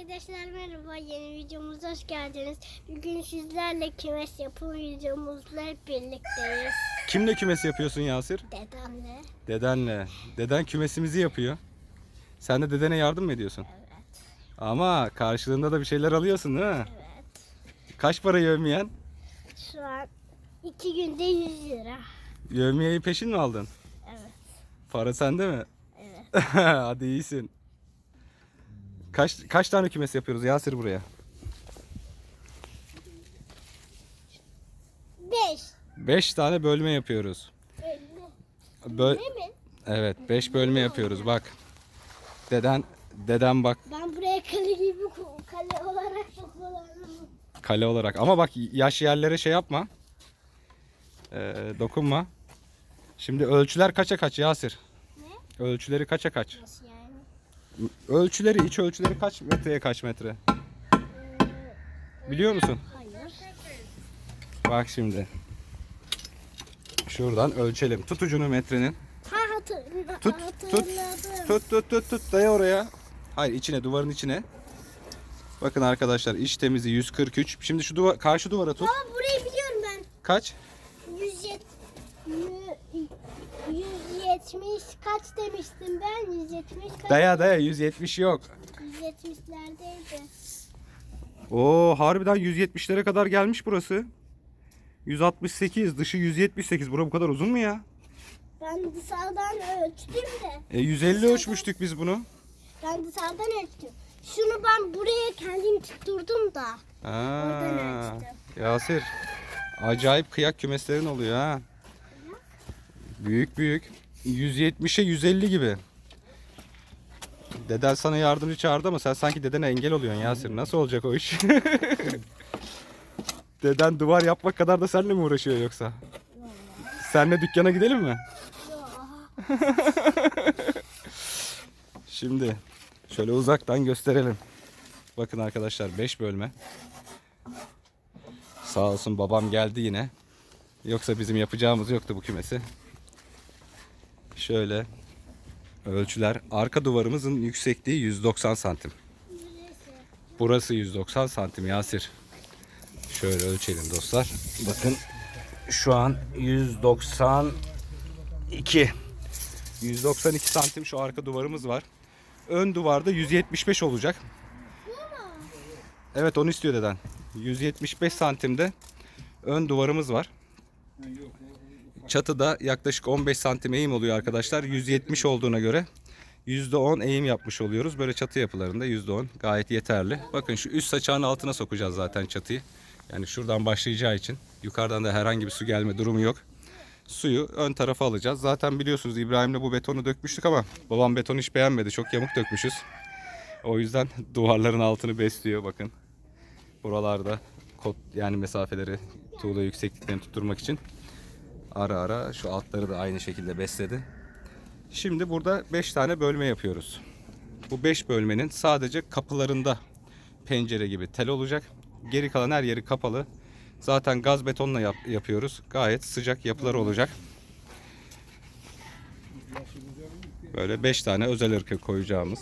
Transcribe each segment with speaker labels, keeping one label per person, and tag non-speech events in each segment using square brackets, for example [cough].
Speaker 1: Arkadaşlar merhaba yeni videomuza hoş geldiniz. Bugün sizlerle kümes yapım videomuzla hep birlikteyiz.
Speaker 2: Kimle kümes yapıyorsun Yasir?
Speaker 1: Dedemle.
Speaker 2: Dedenle. Deden kümesimizi yapıyor. Sen de dedene yardım mı ediyorsun?
Speaker 1: Evet.
Speaker 2: Ama karşılığında da bir şeyler alıyorsun değil mi?
Speaker 1: Evet.
Speaker 2: Kaç para yövmiyen?
Speaker 1: Şu an iki günde 100 lira.
Speaker 2: Yövmiyeyi peşin mi aldın?
Speaker 1: Evet.
Speaker 2: Para sende mi?
Speaker 1: Evet. [laughs]
Speaker 2: Hadi iyisin. Kaç kaç tane kümes yapıyoruz Yasir buraya?
Speaker 1: 5.
Speaker 2: 5 tane bölme yapıyoruz.
Speaker 1: 50.
Speaker 2: Böl
Speaker 1: mi?
Speaker 2: evet 5 bölme yapıyoruz bak. Deden deden bak
Speaker 1: Ben buraya kale gibi ku- kale olarak da kullanırım.
Speaker 2: kale olarak ama bak yaş yerlere şey yapma. Ee, dokunma. Şimdi ölçüler kaça kaç Yasir?
Speaker 1: Ne?
Speaker 2: Ölçüleri kaça kaç?
Speaker 1: Nasıl yani?
Speaker 2: Ölçüleri, iç ölçüleri kaç metreye kaç metre? Biliyor musun?
Speaker 1: Hayır.
Speaker 2: Bak şimdi. Şuradan ölçelim. Tut ucunu metrenin.
Speaker 1: Ha.
Speaker 2: Tut, tut. Tut tut tut tut daya oraya. Hayır içine duvarın içine. Bakın arkadaşlar iç temizi 143. Şimdi şu duva karşı duvara tut.
Speaker 1: Ama burayı biliyorum ben.
Speaker 2: Kaç?
Speaker 1: 170 170 kaç demiştim ben? 170 kaç?
Speaker 2: Daya daya 170 yok.
Speaker 1: 170'lerdeydi.
Speaker 2: Oo harbiden 170'lere kadar gelmiş burası. 168 dışı 178. Bura bu kadar uzun mu ya?
Speaker 1: Ben dışarıdan ölçtüm de.
Speaker 2: E 150 ölçmüştük biz bunu.
Speaker 1: Ben dışarıdan ölçtüm. Şunu ben buraya kendim tutturdum da. Oradan
Speaker 2: Aa,
Speaker 1: ölçtüm.
Speaker 2: Yasir. Acayip kıyak kümeslerin oluyor ha. Büyük büyük. 170'e 150 gibi. Deden sana yardımcı çağırdı ama sen sanki dedene engel oluyorsun Yasir. Nasıl olacak o iş? [laughs] Deden duvar yapmak kadar da seninle mi uğraşıyor yoksa? Senle dükkana gidelim mi? [laughs] Şimdi şöyle uzaktan gösterelim. Bakın arkadaşlar 5 bölme. Sağ olsun babam geldi yine. Yoksa bizim yapacağımız yoktu bu kümesi. Şöyle ölçüler. Arka duvarımızın yüksekliği 190 santim. Burası 190 santim Yasir. Şöyle ölçelim dostlar. Bakın şu an 192. 192 santim şu arka duvarımız var. Ön duvarda 175 olacak. Evet onu istiyor deden. 175 santimde ön duvarımız var. Çatıda yaklaşık 15 santim eğim oluyor arkadaşlar. 170 olduğuna göre %10 eğim yapmış oluyoruz. Böyle çatı yapılarında %10 gayet yeterli. Bakın şu üst saçağın altına sokacağız zaten çatıyı. Yani şuradan başlayacağı için yukarıdan da herhangi bir su gelme durumu yok. Suyu ön tarafa alacağız. Zaten biliyorsunuz İbrahim'le bu betonu dökmüştük ama babam betonu hiç beğenmedi. Çok yamuk dökmüşüz. O yüzden [laughs] duvarların altını besliyor bakın. Buralarda kot yani mesafeleri tuğla yüksekliklerini tutturmak için ara ara şu altları da aynı şekilde besledi. Şimdi burada 5 tane bölme yapıyoruz. Bu 5 bölmenin sadece kapılarında pencere gibi tel olacak. Geri kalan her yeri kapalı. Zaten gaz betonla yap- yapıyoruz. Gayet sıcak yapılar olacak. Böyle 5 tane özel ırkı koyacağımız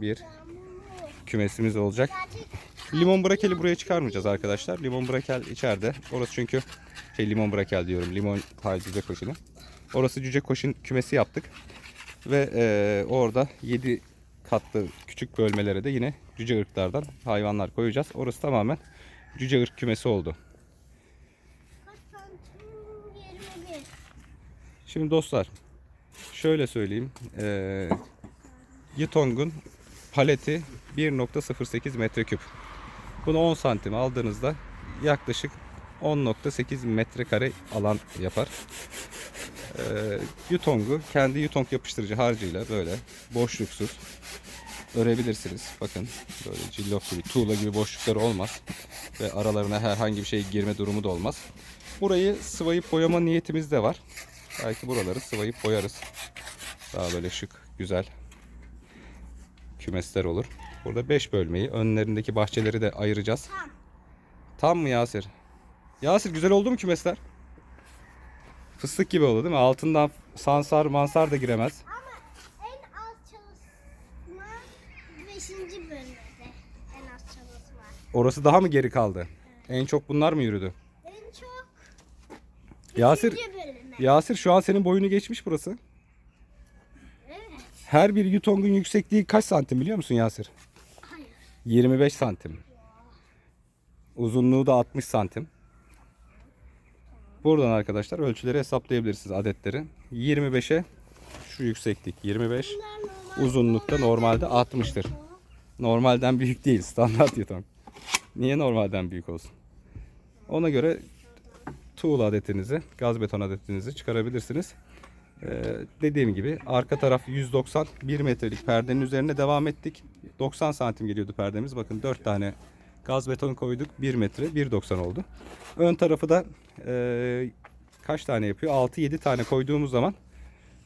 Speaker 2: bir kümesimiz olacak. Limon brakeli buraya çıkarmayacağız arkadaşlar. Limon brakel içeride. Orası çünkü şey limon brakel diyorum. Limon hay cüce koşunu. Orası cüce koşun kümesi yaptık. Ve eee, orada 7 katlı küçük bölmelere de yine cüce ırklardan hayvanlar koyacağız. Orası tamamen cüce ırk kümesi oldu.
Speaker 1: Kaç santim? 21.
Speaker 2: Şimdi dostlar şöyle söyleyeyim. Eee Yutong'un paleti 1.08 metreküp. Bunu 10 santim aldığınızda yaklaşık 10.8 metrekare alan yapar. Ee, Yutong'u kendi Yutong yapıştırıcı harcıyla böyle boşluksuz örebilirsiniz. Bakın böyle cillop gibi tuğla gibi boşlukları olmaz. Ve aralarına herhangi bir şey girme durumu da olmaz. Burayı sıvayıp boyama niyetimiz de var. Belki buraları sıvayıp boyarız. Daha böyle şık, güzel kümesler olur. Burada 5 bölmeyi, önlerindeki bahçeleri de ayıracağız.
Speaker 1: Tam.
Speaker 2: Tam mı Yasir? Yasir güzel oldu mu kümesler? Fıstık gibi oldu değil mi? Altından sansar mansar da giremez.
Speaker 1: Ama en az çalışma 5. bölmede. En
Speaker 2: Orası daha mı geri kaldı? En çok bunlar mı yürüdü?
Speaker 1: En çok
Speaker 2: Yasir,
Speaker 1: bölüme.
Speaker 2: Yasir şu an senin boyunu geçmiş burası.
Speaker 1: Evet.
Speaker 2: Her bir Yutong'un yüksekliği kaç santim biliyor musun Yasir?
Speaker 1: Hayır.
Speaker 2: 25 santim. Uzunluğu da 60 santim. Buradan arkadaşlar ölçüleri hesaplayabilirsiniz adetleri. 25'e şu yükseklik 25.
Speaker 1: Bunlar normal.
Speaker 2: Uzunlukta normalde 60'tır. Normalden büyük değil standart Yutong. Niye normalden büyük olsun? Ona göre tuğla adetinizi, gaz beton adetinizi çıkarabilirsiniz. Ee, dediğim gibi arka taraf 190 1 metrelik perdenin üzerine devam ettik. 90 santim geliyordu perdemiz. Bakın 4 tane gaz beton koyduk. 1 metre 1.90 oldu. Ön tarafı da e, kaç tane yapıyor? 6-7 tane koyduğumuz zaman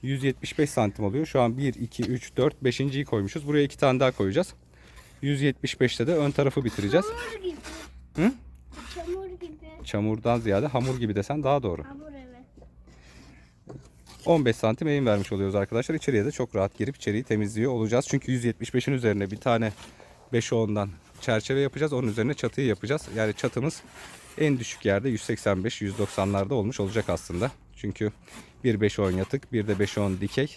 Speaker 2: 175 santim oluyor. Şu an 1, 2, 3, 4, 5.yi koymuşuz. Buraya 2 tane daha koyacağız. 175'te de ön tarafı bitireceğiz.
Speaker 1: Çamur gibi.
Speaker 2: Hı?
Speaker 1: Çamur gibi.
Speaker 2: Çamurdan ziyade hamur gibi desen daha doğru.
Speaker 1: Hamur.
Speaker 2: 15 santim eğim vermiş oluyoruz arkadaşlar. İçeriye de çok rahat girip içeriği temizliyor olacağız. Çünkü 175'in üzerine bir tane 5 ondan çerçeve yapacağız. Onun üzerine çatıyı yapacağız. Yani çatımız en düşük yerde 185-190'larda olmuş olacak aslında. Çünkü bir 5 10 yatık bir de 5 10 dikey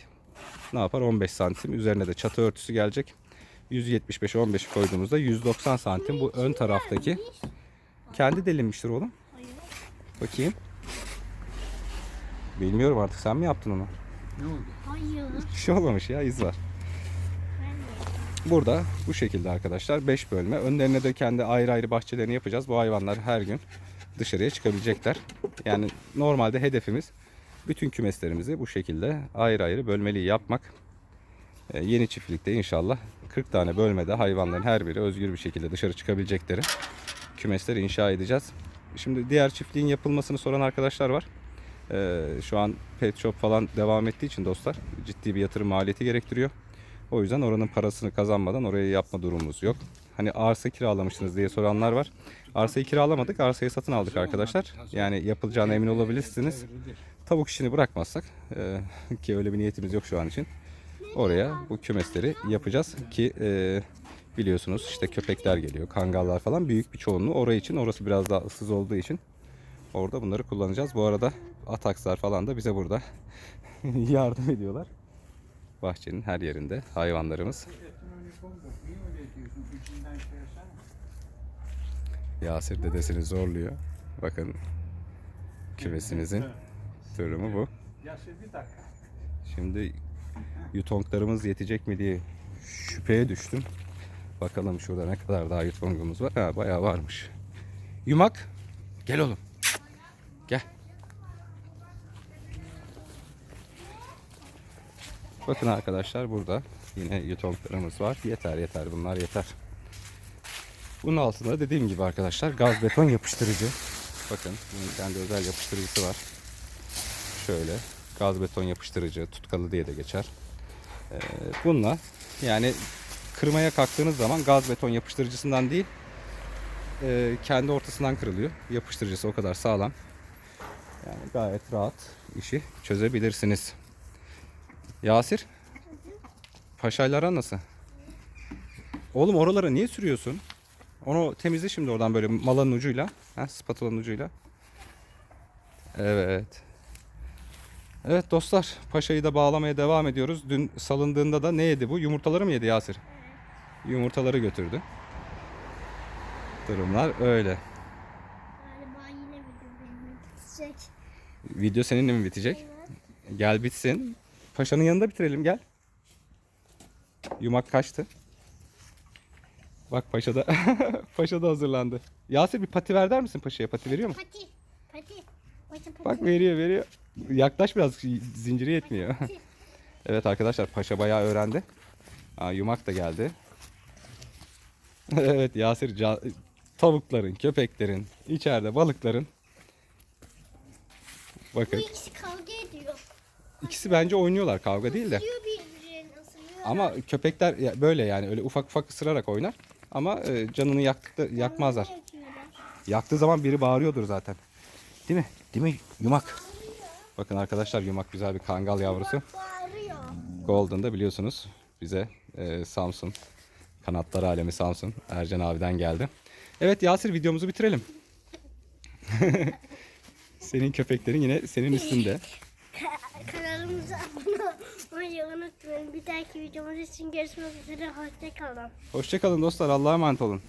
Speaker 2: ne yapar 15 santim. Üzerine de çatı örtüsü gelecek. 175 15 koyduğumuzda 190 santim bu ön taraftaki kendi delinmiştir oğlum. Bakayım. Bilmiyorum artık sen mi yaptın onu?
Speaker 1: Hayır. [laughs]
Speaker 2: Bir şey olmamış ya iz var. Burada bu şekilde arkadaşlar 5 bölme. Önlerine de kendi ayrı ayrı bahçelerini yapacağız. Bu hayvanlar her gün dışarıya çıkabilecekler. Yani normalde hedefimiz bütün kümeslerimizi bu şekilde ayrı ayrı bölmeli yapmak. Ee, yeni çiftlikte inşallah 40 tane bölmede hayvanların her biri özgür bir şekilde dışarı çıkabilecekleri kümesler inşa edeceğiz. Şimdi diğer çiftliğin yapılmasını soran arkadaşlar var. Ee, şu an pet shop falan devam ettiği için dostlar ciddi bir yatırım maliyeti gerektiriyor. O yüzden oranın parasını kazanmadan oraya yapma durumumuz yok. Hani arsa kiralamışsınız diye soranlar var. Arsayı kiralamadık, arsayı satın aldık arkadaşlar. Yani yapılacağına emin olabilirsiniz. Tavuk işini bırakmazsak e, ki öyle bir niyetimiz yok şu an için. Oraya bu kümesleri yapacağız ki e, biliyorsunuz işte köpekler geliyor, kangallar falan büyük bir çoğunluğu oraya için. Orası biraz daha ıssız olduğu için orada bunları kullanacağız. Bu arada atakslar falan da bize burada [laughs] yardım ediyorlar. Bahçenin her yerinde hayvanlarımız. Yasir dedesini zorluyor. Bakın kümesimizin durumu bu. Şimdi yutonglarımız yetecek mi diye şüpheye düştüm. Bakalım şurada ne kadar daha yutongumuz var. Ha bayağı varmış. Yumak. Gel oğlum. Bakın arkadaşlar burada yine yutonglarımız var. Yeter yeter bunlar yeter. Bunun altında dediğim gibi arkadaşlar gaz beton yapıştırıcı. Bakın bunun kendi özel yapıştırıcısı var. Şöyle gaz beton yapıştırıcı, tutkalı diye de geçer. Ee, bununla yani kırmaya kalktığınız zaman gaz beton yapıştırıcısından değil e, kendi ortasından kırılıyor. Yapıştırıcısı o kadar sağlam. Yani gayet rahat işi çözebilirsiniz. Yasir, paşaylara nasıl? Oğlum oralara niye sürüyorsun? Onu temizle şimdi oradan böyle malanın ucuyla. Ha, spatulanın ucuyla. Evet. Evet dostlar paşayı da bağlamaya devam ediyoruz. Dün salındığında da ne yedi bu? Yumurtaları mı yedi Yasir? Yumurtaları götürdü. Durumlar öyle.
Speaker 1: Galiba yine video benim bitecek.
Speaker 2: Video seninle mi bitecek? Gel bitsin. Paşanın yanında bitirelim gel. Yumak kaçtı. Bak paşa da [laughs] paşa da hazırlandı. Yasir bir pati ver der misin paşaya? Pati veriyor mu?
Speaker 1: Pati. Pati. Pati pati.
Speaker 2: Bak veriyor veriyor. Yaklaş biraz zinciri yetmiyor.
Speaker 1: Pati. [laughs]
Speaker 2: Evet arkadaşlar paşa bayağı öğrendi. Aa, yumak da geldi. [laughs] evet Yasir tavukların, köpeklerin, içeride balıkların.
Speaker 1: Bu
Speaker 2: Bakın
Speaker 1: ikisi kavga.
Speaker 2: İkisi bence oynuyorlar kavga değil de.
Speaker 1: Isırıyor birbirini ısırıyor.
Speaker 2: Ama köpekler böyle yani öyle ufak ufak ısırarak oynar. Ama e, canını yaktı, yakmazlar. Yaktığı zaman biri bağırıyordur zaten. Değil mi? Değil mi? Yumak. Bakın arkadaşlar yumak güzel bir kangal yavrusu.
Speaker 1: Bağırıyor.
Speaker 2: Golden'da biliyorsunuz bize e, Samsun kanatlar alemi Samsun Ercan abiden geldi. Evet Yasir videomuzu bitirelim. [laughs] Senin köpeklerin yine senin üstünde. [laughs]
Speaker 1: Ka- kanalımıza abone olmayı unutmayın. Bir dahaki videomuz için görüşmek üzere. Hoşçakalın.
Speaker 2: Hoşçakalın dostlar. Allah'a emanet olun.